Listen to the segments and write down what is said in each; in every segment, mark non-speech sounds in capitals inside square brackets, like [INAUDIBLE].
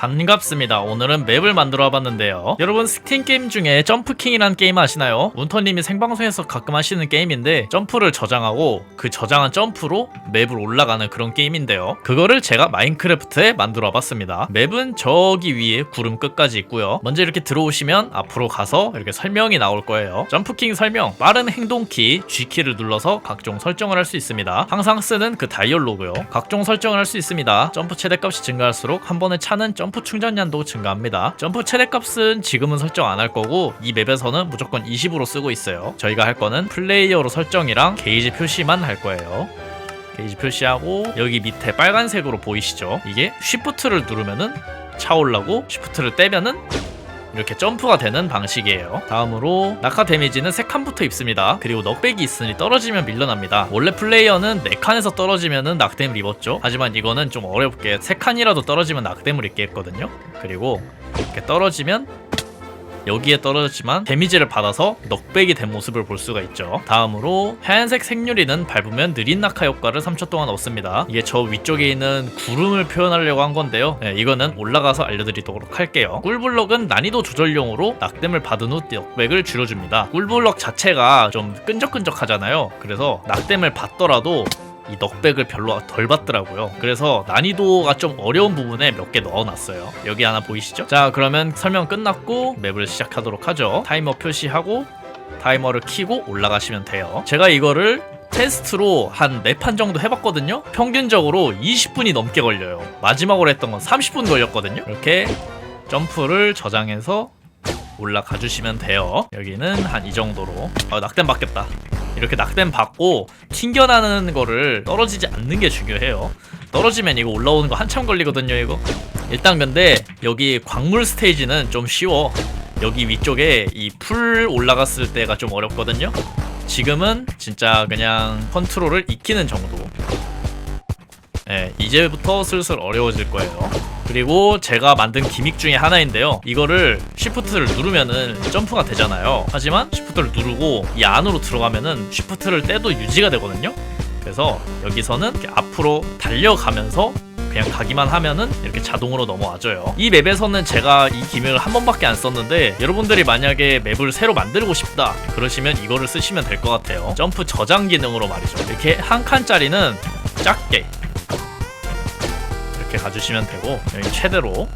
반갑습니다. 오늘은 맵을 만들어 봤는데요. 여러분 스팀 게임 중에 점프킹이라는 게임 아시나요? 운터님이 생방송에서 가끔 하시는 게임인데 점프를 저장하고 그 저장한 점프로 맵을 올라가는 그런 게임인데요. 그거를 제가 마인크래프트에 만들어 봤습니다. 맵은 저기 위에 구름 끝까지 있고요. 먼저 이렇게 들어오시면 앞으로 가서 이렇게 설명이 나올 거예요. 점프킹 설명, 빠른 행동키 G키를 눌러서 각종 설정을 할 수 있습니다. 항상 쓰는 그 다이얼로그요. 각종 설정을 할 수 있습니다. 점프 최대값이 증가할수록 한 번에 차는 점프 충전량도 증가합니다. 점프 최대값은 지금은 설정 안 할 거고 이 맵에서는 무조건 20으로 쓰고 있어요. 저희가 할 거는 플레이어로 설정이랑 게이지 표시만 할 거예요. 게이지 표시하고 여기 밑에 빨간색으로 보이시죠? 이게 쉬프트를 누르면은 차올라고 쉬프트를 떼면은 이렇게 점프가 되는 방식이에요. 다음으로 낙하 데미지는 3칸부터 입습니다. 그리고 넉백이 있으니 떨어지면 밀려납니다. 원래 플레이어는 4칸에서 떨어지면은 낙뎀을 입었죠. 하지만 이거는 좀 어렵게 3칸이라도 떨어지면 낙뎀을 입게 했거든요. 그리고 이렇게 떨어지면 여기에 떨어졌지만 데미지를 받아서 넉백이 된 모습을 볼 수가 있죠. 다음으로 하얀색 생유리는 밟으면 느린 낙하 효과를 3초 동안 얻습니다. 이게 저 위쪽에 있는 구름을 표현하려고 한 건데요. 네, 이거는 올라가서 알려드리도록 할게요. 꿀블럭은 난이도 조절용으로 낙뎀을 받은 후 넉백을 줄여줍니다. 꿀블럭 자체가 좀 끈적끈적하잖아요. 그래서 낙뎀을 받더라도 이 넉백을 별로 덜 받더라고요. 그래서 난이도가 좀 어려운 부분에 몇 개 넣어놨어요. 여기 하나 보이시죠? 자, 그러면 설명 끝났고 맵을 시작하도록 하죠. 타이머 표시하고 타이머를 키고 올라가시면 돼요. 제가 이거를 테스트로 한네판 정도 해봤거든요. 평균적으로 20분이 넘게 걸려요. 마지막으로 했던 건 30분 걸렸거든요. 이렇게 점프를 저장해서 올라가 주시면 돼요. 여기는 한 이 정도로. 아, 낙뎀 받겠다. 이렇게 낙뎀 받고 튕겨나는 거를 떨어지지 않는 게 중요해요. 떨어지면 이거 올라오는 거 한참 걸리거든요, 이거. 일단 근데 여기 광물 스테이지는 좀 쉬워. 여기 위쪽에 이 풀 올라갔을 때가 좀 어렵거든요. 지금은 진짜 그냥 컨트롤을 익히는 정도. 예, 이제부터 슬슬 어려워질 거예요. 그리고 제가 만든 기믹 중에 하나인데요. 이거를 쉬프트를 누르면은 점프가 되잖아요. 하지만 쉬프트를 누르고 이 안으로 들어가면은 쉬프트를 떼도 유지가 되거든요. 그래서 여기서는 앞으로 달려가면서 그냥 가기만 하면은 이렇게 자동으로 넘어와줘요. 이 맵에서는 제가 이 기믹을 한 번밖에 안 썼는데 여러분들이 만약에 맵을 새로 만들고 싶다 그러시면 이거를 쓰시면 될 것 같아요. 점프 저장 기능으로 말이죠. 이렇게 한 칸짜리는 작게 이렇게 가주시면 되고 여기 최대로.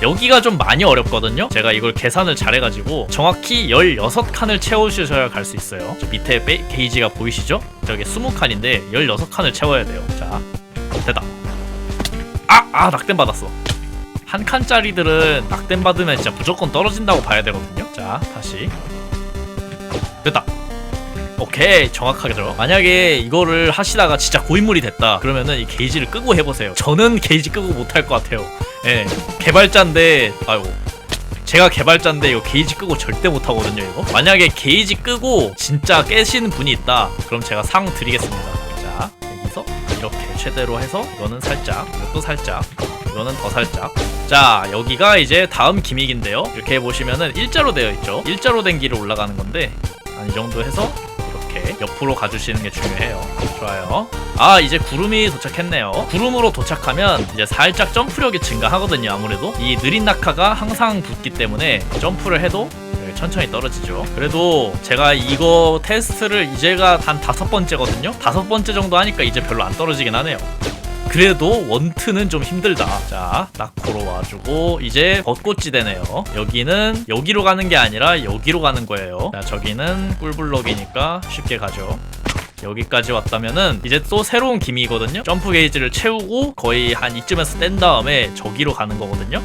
여기가 좀 많이 어렵거든요? 제가 이걸 계산을 잘해가지고 정확히 16칸을 채워주셔야 갈 수 있어요. 저 밑에 베, 게이지가 보이시죠? 저게 20칸인데 16칸을 채워야 돼요. 자 됐다. 아! 아 낙뎀 받았어. 한 칸짜리들은 낙뎀 받으면 진짜 무조건 떨어진다고 봐야 되거든요? 자 다시. 됐다 오케이 정확하게죠 만약에 이거를 하시다가 진짜 고인물이 됐다. 그러면은 이 게이지를 끄고 해보세요. 저는 게이지 끄고 못할 것 같아요. 예 개발자인데 아이고. 제가 개발자인데 이거 게이지 끄고 절대 못하거든요 이거? 만약에 게이지 끄고 진짜 깨시는 분이 있다. 그럼 제가 상 드리겠습니다. 자 여기서 이렇게 최대로 해서 이거는 살짝 이것도 살짝 이거는 더 살짝. 자 여기가 이제 다음 기믹인데요. 이렇게 보시면은 일자로 되어 있죠? 일자로 된 길을 올라가는 건데 한 이 정도 해서 이렇게 옆으로 가주시는 게 중요해요. 좋아요. 아 이제 구름이 도착했네요. 구름으로 도착하면 이제 살짝 점프력이 증가하거든요. 아무래도 이 느린 낙하가 항상 붙기 때문에 점프를 해도 이렇게 천천히 떨어지죠. 그래도 제가 이거 테스트를 이제가 한 다섯 번째거든요. 다섯 번째 정도 하니까 이제 별로 안 떨어지긴 하네요. 그래도 원트는 좀 힘들다. 자, 낙코로 와주고 이제 벚꽃지대네요. 여기는 여기로 가는 게 아니라 여기로 가는 거예요. 자, 저기는 꿀블럭이니까 쉽게 가죠. 여기까지 왔다면은 이제 또 새로운 기미거든요. 점프 게이지를 채우고 거의 한 이쯤에서 뗀 다음에 저기로 가는 거거든요.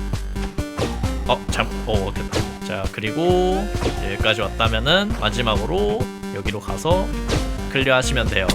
어, 참, 어, 됐다. 자, 그리고 여기까지 왔다면은 마지막으로 여기로 가서 클리어 하시면 돼요.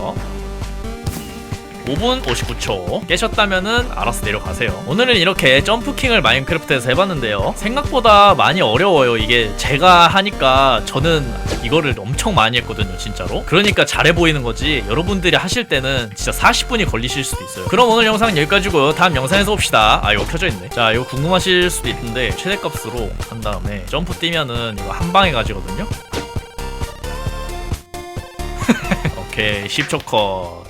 5분 59초. 깨셨다면은 알아서 내려가세요. 오늘은 이렇게 점프킹을 마인크래프트에서 해봤는데요. 생각보다 많이 어려워요. 이게 제가 하니까 저는 이거를 엄청 많이 했거든요 진짜로. 그러니까 잘해 보이는 거지 여러분들이 하실 때는 진짜 40분이 걸리실 수도 있어요. 그럼 오늘 영상 여기까지고요. 다음 영상에서 봅시다. 아 이거 켜져 있네. 자 이거 궁금하실 수도 있는데 최대값으로 한 다음에 점프 뛰면은 이거 한 방에 가지거든요. [LAUGHS] 오케이 10초 컷